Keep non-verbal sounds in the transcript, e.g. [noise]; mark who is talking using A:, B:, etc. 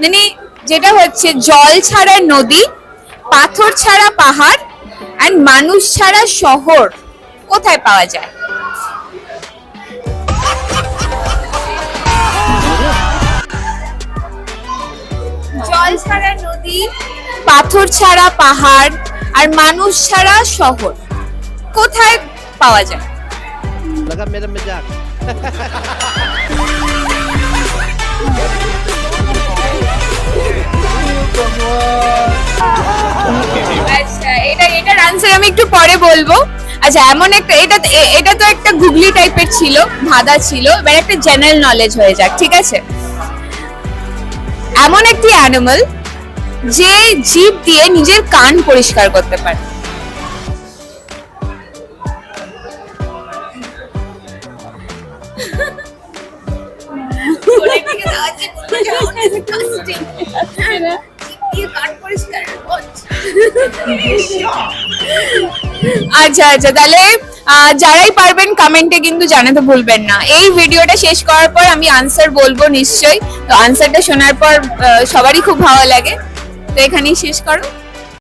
A: মানে যেটা হচ্ছে জল ছাড়া নদী, পাথর ছাড়া পাহাড় অ্যান্ড মানুষ ছাড়া শহর, কোথায় পাওয়া যায়? জল ছাড়া নদী, পাথর ছাড়া পাহাড়, আর মানুষ ছাড়া শহর, কোথায় পাওয়া যায়? [laughs] আনসার আমি একটু পরে বলব। আচ্ছা এমন একটা এটা এটা তো একটা গুগলি টাইপের ছিল ধাঁধা ছিল এবার একটা জেনারেল নলেজ হয়ে যাক ঠিক আছে? এমন একটি অ্যানিমাল যে জিভ দিয়ে নিজের কান পরিষ্কার করতে পারে। [laughs] [laughs] আচ্ছা আচ্ছা তাহলে যারাই পারবেন কমেন্টে কিন্তু জানাতে ভুলবেন না। এই ভিডিওটা শেষ করার পর আমি আনসার বলব নিশ্চয়ই। তো আনসারটা শোনার পর সবারই খুব ভালো লাগে। তো এখানেই শেষ করো।